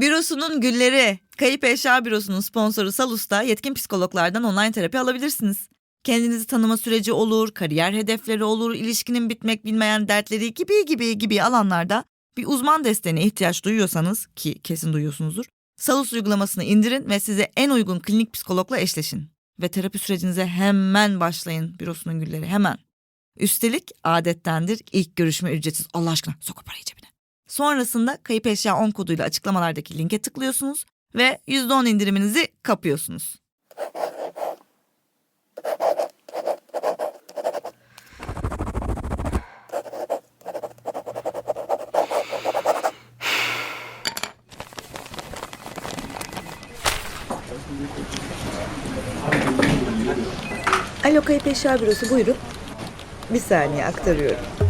Bürosunun gülleri. Kayıp Eşya Bürosu'nun sponsoru Salus'ta yetkin psikologlardan online terapi alabilirsiniz. Kendinizi tanıma süreci olur, kariyer hedefleri olur, ilişkinin bitmek bilmeyen dertleri gibi gibi gibi alanlarda bir uzman desteğine ihtiyaç duyuyorsanız ki kesin duyuyorsunuzdur. Salus uygulamasını indirin ve size en uygun klinik psikologla eşleşin. Ve terapi sürecinize hemen başlayın bürosunun gülleri hemen. Üstelik adettendir ilk görüşme ücretsiz. Allah aşkına sok o parayı cebine. Sonrasında kayıp eşya 10 koduyla açıklamalardaki linke tıklıyorsunuz ve %10 indiriminizi kapıyorsunuz. Alo kayıp eşya bürosu buyurun. Bir saniye aktarıyorum.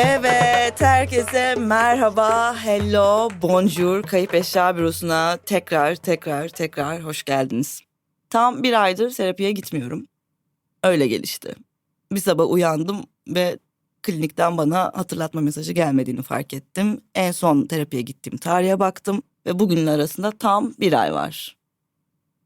Evet, herkese merhaba, hello, bonjour. Kayıp Eşya Bürosu'na tekrar, tekrar, tekrar hoş geldiniz. Tam bir aydır terapiye gitmiyorum. Öyle gelişti. Bir sabah uyandım ve klinikten bana hatırlatma mesajı gelmediğini fark ettim. En son terapiye gittiğim tarihe baktım ve bugünün arasında tam bir ay var.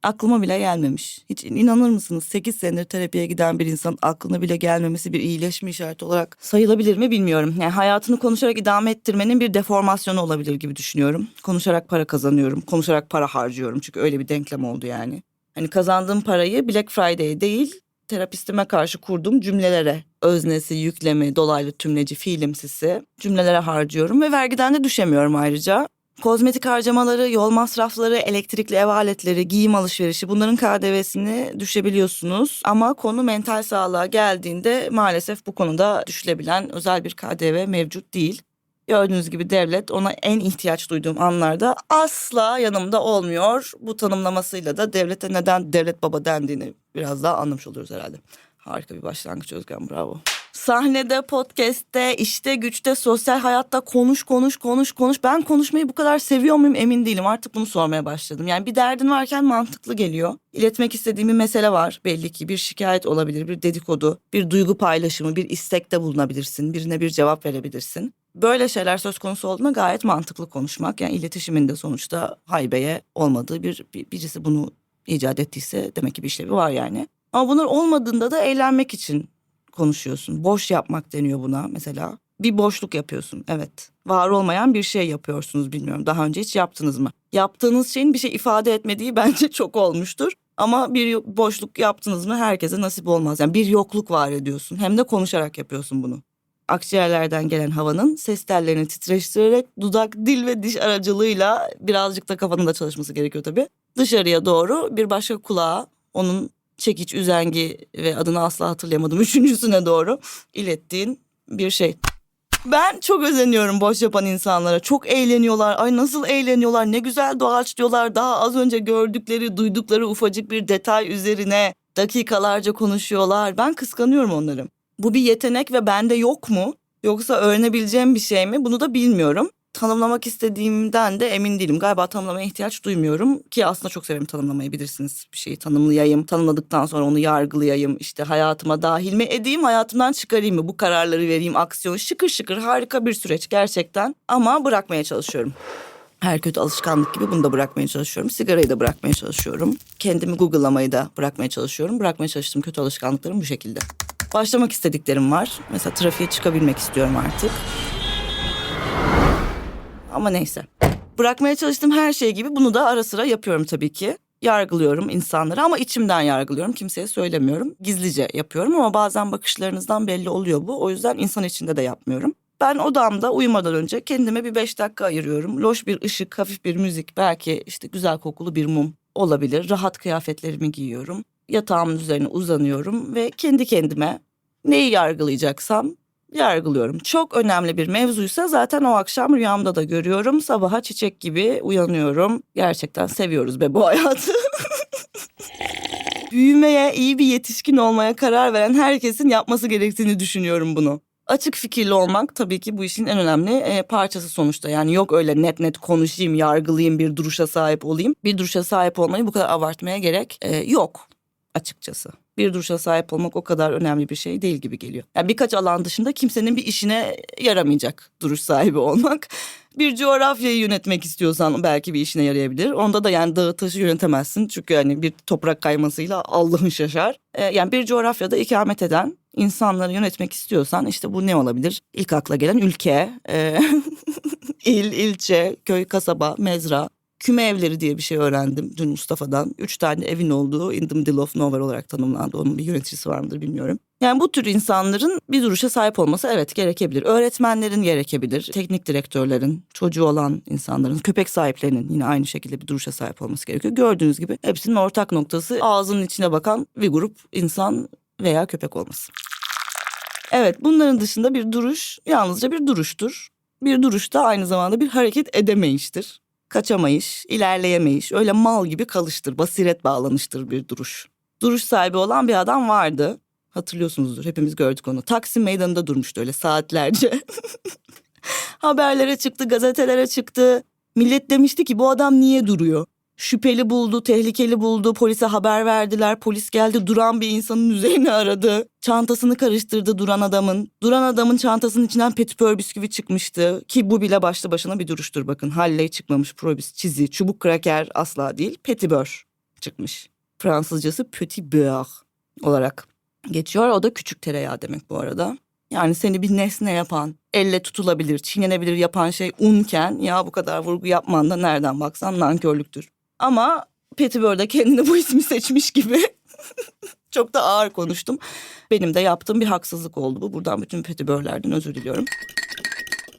Aklıma bile gelmemiş. Hiç inanır mısınız 8 senedir terapiye giden bir insan aklına bile gelmemesi bir iyileşme işareti olarak sayılabilir mi bilmiyorum. Yani hayatını konuşarak idame ettirmenin bir deformasyonu olabilir gibi düşünüyorum. Konuşarak para kazanıyorum, konuşarak para harcıyorum çünkü öyle bir denklem oldu yani. Hani kazandığım parayı Black Friday'e değil terapistime karşı kurduğum cümlelere, öznesi, yüklemi, dolaylı tümleci, fiilimsisi cümlelere harcıyorum ve vergiden de düşemiyorum ayrıca. Kozmetik harcamaları, yol masrafları, elektrikli ev aletleri, giyim alışverişi bunların KDV'sini düşebiliyorsunuz. Ama konu mental sağlığa geldiğinde maalesef bu konuda düşülebilen özel bir KDV mevcut değil. Gördüğünüz gibi devlet ona en ihtiyaç duyduğum anlarda asla yanımda olmuyor. Bu tanımlamasıyla da devlete neden devlet baba dendiğini biraz daha anlamış oluyoruz herhalde. Harika bir başlangıç Özgen bravo. Sahnede, podcast'te, işte güçte, sosyal hayatta konuş konuş konuş konuş. Ben konuşmayı bu kadar seviyor muyum emin değilim. Artık bunu sormaya başladım. Yani bir derdin varken mantıklı geliyor. İletmek istediğim bir mesele var belli ki. Bir şikayet olabilir, bir dedikodu, bir duygu paylaşımı, bir istekte bulunabilirsin. Birine bir cevap verebilirsin. Böyle şeyler söz konusu olduğunda gayet mantıklı konuşmak. Yani iletişimin de sonuçta haybeye olmadığı bir, bir birisi bunu icat ettiyse demek ki bir işlevi var yani. Ama bunlar olmadığında da eğlenmek için konuşuyorsun. Boş yapmak deniyor buna mesela. Bir boşluk yapıyorsun evet. Var olmayan bir şey yapıyorsunuz bilmiyorum. Daha önce hiç yaptınız mı? Yaptığınız şeyin bir şey ifade etmediği bence çok olmuştur. Ama bir boşluk yaptınız mı herkese nasip olmaz. Yani bir yokluk var ediyorsun. Hem de konuşarak yapıyorsun bunu. Akciğerlerden gelen havanın ses tellerini titreştirerek dudak, dil ve diş aracılığıyla birazcık da kafanın da çalışması gerekiyor tabii. Dışarıya doğru bir başka kulağa onun çekiç, üzengi ve adını asla hatırlayamadım üçüncüsüne doğru ilettiğin bir şey. Ben çok özeniyorum boş yapan insanlara. Çok eğleniyorlar. Ay nasıl eğleniyorlar. Ne güzel doğaçlıyorlar. Daha az önce gördükleri, duydukları ufacık bir detay üzerine dakikalarca konuşuyorlar. Ben kıskanıyorum onları. Bu bir yetenek ve bende yok mu? Yoksa öğrenebileceğim bir şey mi? Bunu da bilmiyorum. Tanımlamak istediğimden de emin değilim. Galiba tanımlamaya ihtiyaç duymuyorum ki aslında çok severim tanımlamayı bilirsiniz. Bir şeyi tanımlayayım, tanımladıktan sonra onu yargılayayım, işte hayatıma dahil mi edeyim, hayatımdan çıkarayım mı? Bu kararları vereyim, aksiyon şıkır şıkır harika bir süreç gerçekten ama bırakmaya çalışıyorum. Her kötü alışkanlık gibi bunu da bırakmaya çalışıyorum. Sigarayı da bırakmaya çalışıyorum. Kendimi Google'lamayı da bırakmaya çalışıyorum. Bırakmaya çalıştığım kötü alışkanlıklarım bu şekilde. Başlamak istediklerim var. Mesela trafiğe çıkabilmek istiyorum artık. Ama neyse. Bırakmaya çalıştığım her şey gibi bunu da ara sıra yapıyorum tabii ki. Yargılıyorum insanları ama içimden yargılıyorum. Kimseye söylemiyorum. Gizlice yapıyorum ama bazen bakışlarınızdan belli oluyor bu. O yüzden insan içinde de yapmıyorum. Ben odamda uyumadan önce kendime bir beş dakika ayırıyorum. Loş bir ışık, hafif bir müzik, belki işte güzel kokulu bir mum olabilir. Rahat kıyafetlerimi giyiyorum. Yatağımın üzerine uzanıyorum ve kendi kendime neyi yargılayacaksam yargılıyorum. Çok önemli bir mevzuysa zaten o akşam rüyamda da görüyorum. Sabaha çiçek gibi uyanıyorum. Gerçekten seviyoruz be bu hayatı. Büyümeye, iyi bir yetişkin olmaya karar veren herkesin yapması gerektiğini düşünüyorum bunu. Açık fikirli olmak tabii ki bu işin en önemli e, parçası sonuçta. Yani yok öyle net net konuşayım, yargılayayım, bir duruşa sahip olayım. Bir duruşa sahip olmayı bu kadar abartmaya gerek e, yok açıkçası. Bir duruşa sahip olmak o kadar önemli bir şey değil gibi geliyor. Yani birkaç alan dışında kimsenin bir işine yaramayacak duruş sahibi olmak. Bir coğrafyayı yönetmek istiyorsan belki bir işine yarayabilir. Onda da yani dağı taşı yönetemezsin. Çünkü yani bir toprak kaymasıyla Allah'ın şaşar. Ee, yani bir coğrafyada ikamet eden insanları yönetmek istiyorsan işte bu ne olabilir? İlk akla gelen ülke, e, il, ilçe, köy, kasaba, mezra, küme evleri diye bir şey öğrendim dün Mustafa'dan. Üç tane evin olduğu in the middle of nowhere olarak tanımlandı. Onun bir yöneticisi var mıdır bilmiyorum. Yani bu tür insanların bir duruşa sahip olması evet gerekebilir. Öğretmenlerin gerekebilir. Teknik direktörlerin, çocuğu olan insanların, köpek sahiplerinin yine aynı şekilde bir duruşa sahip olması gerekiyor. Gördüğünüz gibi hepsinin ortak noktası ağzının içine bakan bir grup insan veya köpek olması. Evet bunların dışında bir duruş yalnızca bir duruştur. Bir duruş da aynı zamanda bir hareket edemeyiştir. Kaçamayış, ilerleyemeyiş, öyle mal gibi kalıştır, basiret bağlanıştır bir duruş. Duruş sahibi olan bir adam vardı. Hatırlıyorsunuzdur hepimiz gördük onu. Taksim meydanında durmuştu öyle saatlerce. Haberlere çıktı, gazetelere çıktı. Millet demişti ki bu adam niye duruyor? Şüpheli buldu, tehlikeli buldu, polise haber verdiler. Polis geldi duran bir insanın üzerine aradı. Çantasını karıştırdı duran adamın. Duran adamın çantasının içinden petipör bisküvi çıkmıştı. Ki bu bile başlı başına bir duruştur bakın. Halley çıkmamış, probis, çizi, çubuk kraker asla değil. Petibör çıkmış. Fransızcası petit beurre olarak geçiyor. O da küçük tereyağı demek bu arada. Yani seni bir nesne yapan, elle tutulabilir, çiğnenebilir yapan şey unken ya bu kadar vurgu yapman da nereden baksan nankörlüktür. Ama Petibör de kendine bu ismi seçmiş gibi çok da ağır konuştum. Benim de yaptığım bir haksızlık oldu bu. Buradan bütün Petibörlerden özür diliyorum.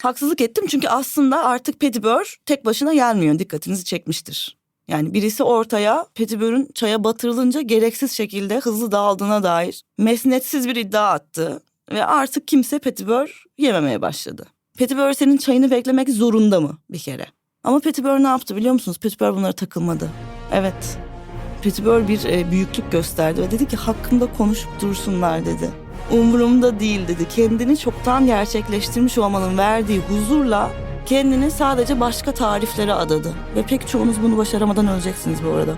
Haksızlık ettim çünkü aslında artık Petibör tek başına gelmiyor. Dikkatinizi çekmiştir. Yani birisi ortaya Petibör'ün çaya batırılınca gereksiz şekilde hızlı dağıldığına dair mesnetsiz bir iddia attı. Ve artık kimse Petibör yememeye başladı. Petibör senin çayını beklemek zorunda mı bir kere? Ama Petibör ne yaptı biliyor musunuz? Petibör bunlara takılmadı. Evet. Petibör bir e, büyüklük gösterdi ve dedi ki hakkında konuşup dursunlar dedi. Umurumda değil dedi. Kendini çoktan gerçekleştirmiş olmanın verdiği huzurla kendini sadece başka tariflere adadı. Ve pek çoğunuz bunu başaramadan öleceksiniz bu arada.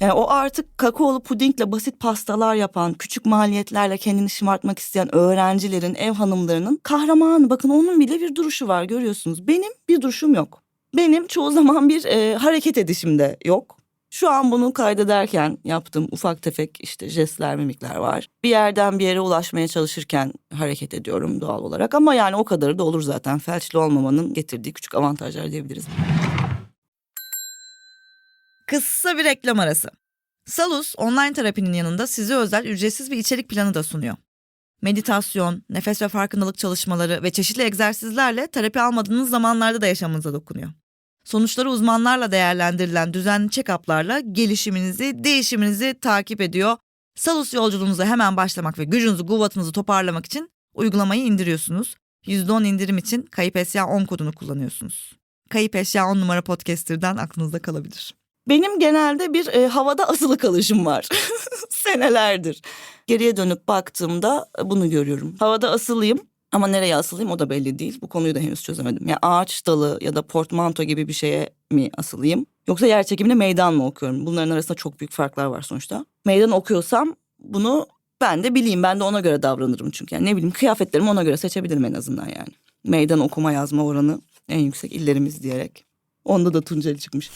Yani o artık kakaolu pudingle basit pastalar yapan, küçük maliyetlerle kendini şımartmak isteyen öğrencilerin, ev hanımlarının kahramanı. Bakın onun bile bir duruşu var görüyorsunuz. Benim bir duruşum yok. Benim çoğu zaman bir e, hareket edişim de yok. Şu an bunu kaydederken yaptığım ufak tefek işte jestler, mimikler var. Bir yerden bir yere ulaşmaya çalışırken hareket ediyorum doğal olarak. Ama yani o kadarı da olur zaten. Felçli olmamanın getirdiği küçük avantajlar diyebiliriz. Kısa bir reklam arası. Salus online terapinin yanında size özel ücretsiz bir içerik planı da sunuyor. Meditasyon, nefes ve farkındalık çalışmaları ve çeşitli egzersizlerle terapi almadığınız zamanlarda da yaşamınıza dokunuyor. Sonuçları uzmanlarla değerlendirilen düzenli check-up'larla gelişiminizi, değişiminizi takip ediyor. Salus yolculuğunuza hemen başlamak ve gücünüzü, kuvvetinizi toparlamak için uygulamayı indiriyorsunuz. %10 indirim için Kayıp Eşya 10 kodunu kullanıyorsunuz. Kayıp Eşya 10 numara podcaster'dan aklınızda kalabilir. Benim genelde bir e, havada asılı kalışım var. Senelerdir. Geriye dönüp baktığımda bunu görüyorum. Havada asılıyım ama nereye asılayım o da belli değil. Bu konuyu da henüz çözemedim. Ya ağaç dalı ya da portmanto gibi bir şeye mi asılayım? Yoksa yer çekiminde meydan mı okuyorum? Bunların arasında çok büyük farklar var sonuçta. Meydan okuyorsam bunu ben de bileyim. Ben de ona göre davranırım çünkü. Yani ne bileyim kıyafetlerimi ona göre seçebilirim en azından yani. Meydan okuma yazma oranı en yüksek illerimiz diyerek. Onda da Tunceli çıkmış.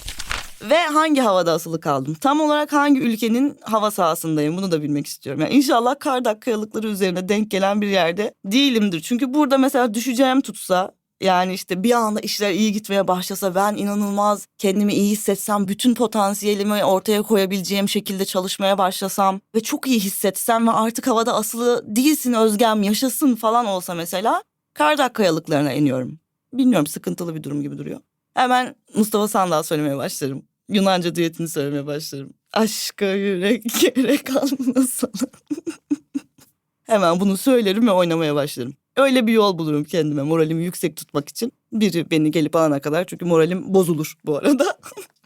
Ve hangi havada asılı kaldım? Tam olarak hangi ülkenin hava sahasındayım? Bunu da bilmek istiyorum. Yani inşallah Kardak kayalıkları üzerine denk gelen bir yerde değilimdir. Çünkü burada mesela düşeceğim tutsa yani işte bir anda işler iyi gitmeye başlasa ben inanılmaz kendimi iyi hissetsem bütün potansiyelimi ortaya koyabileceğim şekilde çalışmaya başlasam ve çok iyi hissetsem ve artık havada asılı değilsin Özgem yaşasın falan olsa mesela Kardak kayalıklarına iniyorum. Bilmiyorum sıkıntılı bir durum gibi duruyor. Hemen Mustafa Sandal söylemeye başlarım. Yunanca düetini söylemeye başlarım. Aşka yürek gerek almasana. Hemen bunu söylerim ve oynamaya başlarım. Öyle bir yol bulurum kendime moralimi yüksek tutmak için. Biri beni gelip alana kadar çünkü moralim bozulur bu arada.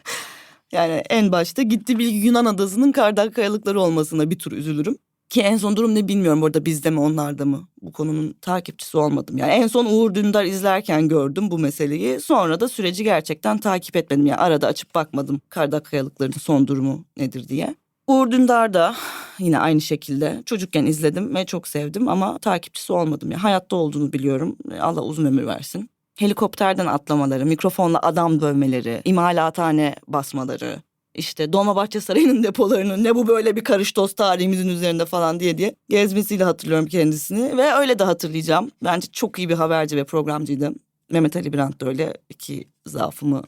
yani en başta gitti bir Yunan adasının kardak kayalıkları olmasına bir tur üzülürüm. Ki en son durum ne bilmiyorum burada bizde mi onlarda mı? Bu konunun takipçisi olmadım. Yani en son Uğur Dündar izlerken gördüm bu meseleyi. Sonra da süreci gerçekten takip etmedim. Yani arada açıp bakmadım kardak kayalıklarının son durumu nedir diye. Uğur Dündar da yine aynı şekilde çocukken izledim ve çok sevdim ama takipçisi olmadım. ya hayatta olduğunu biliyorum. Allah uzun ömür versin. Helikopterden atlamaları, mikrofonla adam dövmeleri, imalathane basmaları, işte Dolmabahçe Sarayı'nın depolarının ne bu böyle bir karış toz tarihimizin üzerinde falan diye diye gezmesiyle hatırlıyorum kendisini ve öyle de hatırlayacağım. Bence çok iyi bir haberci ve programcıydı. Mehmet Ali Brandt da öyle iki zaafımı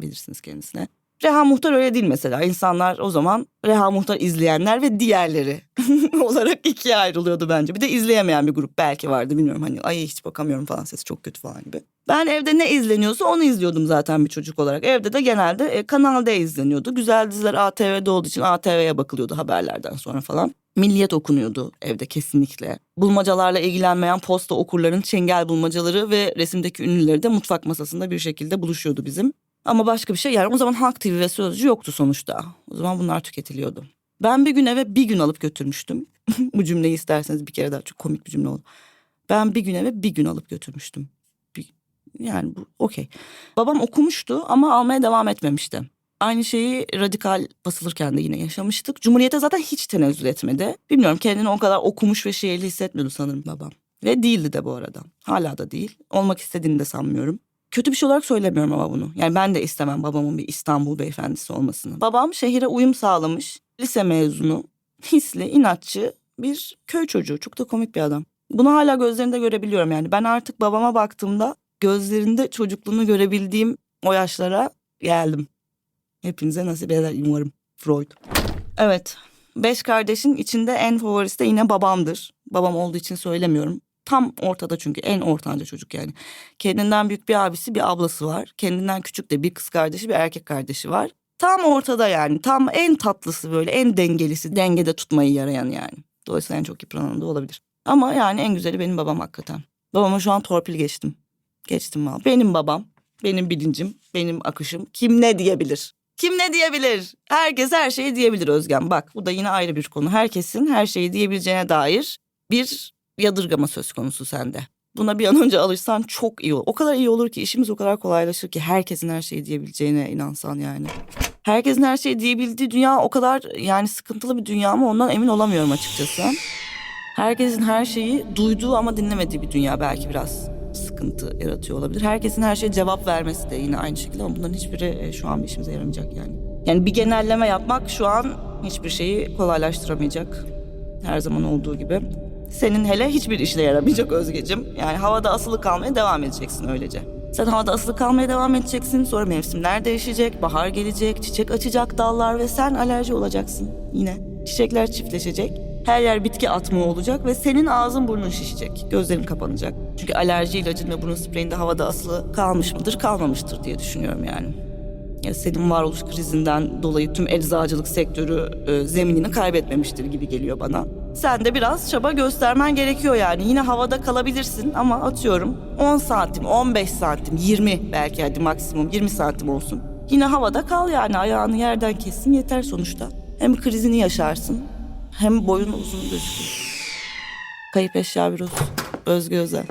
bilirsiniz kendisine. Reha Muhtar öyle değil mesela. İnsanlar o zaman Reha Muhtar izleyenler ve diğerleri olarak ikiye ayrılıyordu bence. Bir de izleyemeyen bir grup belki vardı bilmiyorum hani ay hiç bakamıyorum falan sesi çok kötü falan gibi. Ben evde ne izleniyorsa onu izliyordum zaten bir çocuk olarak. Evde de genelde e, Kanal D izleniyordu. Güzel diziler ATV'de olduğu için ATV'ye bakılıyordu haberlerden sonra falan. Milliyet okunuyordu evde kesinlikle. Bulmacalarla ilgilenmeyen posta okurların çengel bulmacaları ve resimdeki ünlüleri de mutfak masasında bir şekilde buluşuyordu bizim. Ama başka bir şey yani o zaman Halk TV ve Sözcü yoktu sonuçta. O zaman bunlar tüketiliyordu. Ben bir gün eve bir gün alıp götürmüştüm. Bu cümleyi isterseniz bir kere daha çok komik bir cümle oldu. Ben bir gün eve bir gün alıp götürmüştüm. Bir- yani bu okey. Babam okumuştu ama almaya devam etmemişti. Aynı şeyi radikal basılırken de yine yaşamıştık. Cumhuriyete zaten hiç tenezzül etmedi. Bilmiyorum kendini o kadar okumuş ve şeyli hissetmiyordu sanırım babam. Ve değildi de bu arada. Hala da değil. Olmak istediğini de sanmıyorum. Kötü bir şey olarak söylemiyorum ama bunu. Yani ben de istemem babamın bir İstanbul beyefendisi olmasını. Babam şehire uyum sağlamış, lise mezunu, hisli, inatçı bir köy çocuğu. Çok da komik bir adam. Bunu hala gözlerinde görebiliyorum yani. Ben artık babama baktığımda gözlerinde çocukluğunu görebildiğim o yaşlara geldim. Hepinize nasip eder umarım. Freud. Evet. Beş kardeşin içinde en favorisi de yine babamdır. Babam olduğu için söylemiyorum. Tam ortada çünkü en ortanca çocuk yani. Kendinden büyük bir abisi bir ablası var. Kendinden küçük de bir kız kardeşi bir erkek kardeşi var. Tam ortada yani. Tam en tatlısı böyle en dengelisi. Dengede tutmayı yarayan yani. Dolayısıyla en çok yıpranan da olabilir. Ama yani en güzeli benim babam hakikaten. Babama şu an torpil geçtim. Geçtim valla. Benim babam, benim bilincim, benim akışım. Kim ne diyebilir? Kim ne diyebilir? Herkes her şeyi diyebilir Özgen. Bak bu da yine ayrı bir konu. Herkesin her şeyi diyebileceğine dair bir yadırgama söz konusu sende. Buna bir an önce alışsan çok iyi olur. O kadar iyi olur ki işimiz o kadar kolaylaşır ki herkesin her şeyi diyebileceğine inansan yani. Herkesin her şeyi diyebildiği dünya o kadar yani sıkıntılı bir dünya mı ondan emin olamıyorum açıkçası. Herkesin her şeyi duyduğu ama dinlemediği bir dünya belki biraz sıkıntı yaratıyor olabilir. Herkesin her şeye cevap vermesi de yine aynı şekilde ama bunların hiçbiri e, şu an işimize yaramayacak yani. Yani bir genelleme yapmak şu an hiçbir şeyi kolaylaştıramayacak. Her zaman olduğu gibi. Senin hele hiçbir işine yaramayacak Özgecim. Yani havada asılı kalmaya devam edeceksin öylece. Sen havada asılı kalmaya devam edeceksin. Sonra mevsimler değişecek, bahar gelecek, çiçek açacak dallar ve sen alerji olacaksın yine. Çiçekler çiftleşecek. Her yer bitki atma olacak ve senin ağzın burnun şişecek. Gözlerin kapanacak. Çünkü alerji ilacın ve burun spreyinde havada asılı kalmış mıdır, kalmamıştır diye düşünüyorum yani. Ya senin varoluş krizinden dolayı tüm eczacılık sektörü e, zeminini kaybetmemiştir gibi geliyor bana. Sen de biraz çaba göstermen gerekiyor yani. Yine havada kalabilirsin ama atıyorum 10 santim, 15 santim, 20 belki hadi maksimum 20 santim olsun. Yine havada kal yani ayağını yerden kessin yeter sonuçta. Hem krizini yaşarsın hem boyun uzun gözükür. Kayıp eşya bürosu. Özgü Özel.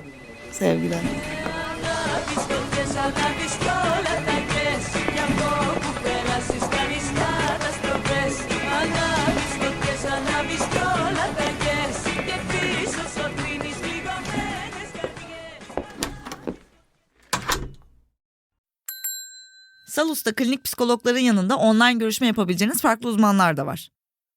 Sevgiler. Salus'ta klinik psikologların yanında online görüşme yapabileceğiniz farklı uzmanlar da var.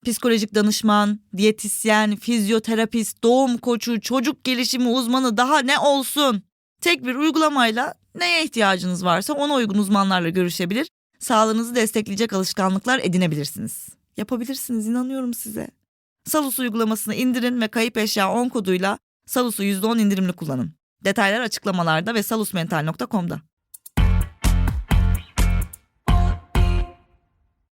Psikolojik danışman, diyetisyen, fizyoterapist, doğum koçu, çocuk gelişimi uzmanı daha ne olsun? Tek bir uygulamayla neye ihtiyacınız varsa ona uygun uzmanlarla görüşebilir, sağlığınızı destekleyecek alışkanlıklar edinebilirsiniz. Yapabilirsiniz inanıyorum size. Salus uygulamasını indirin ve kayıp eşya 10 koduyla Salus'u %10 indirimli kullanın. Detaylar açıklamalarda ve salusmental.com'da.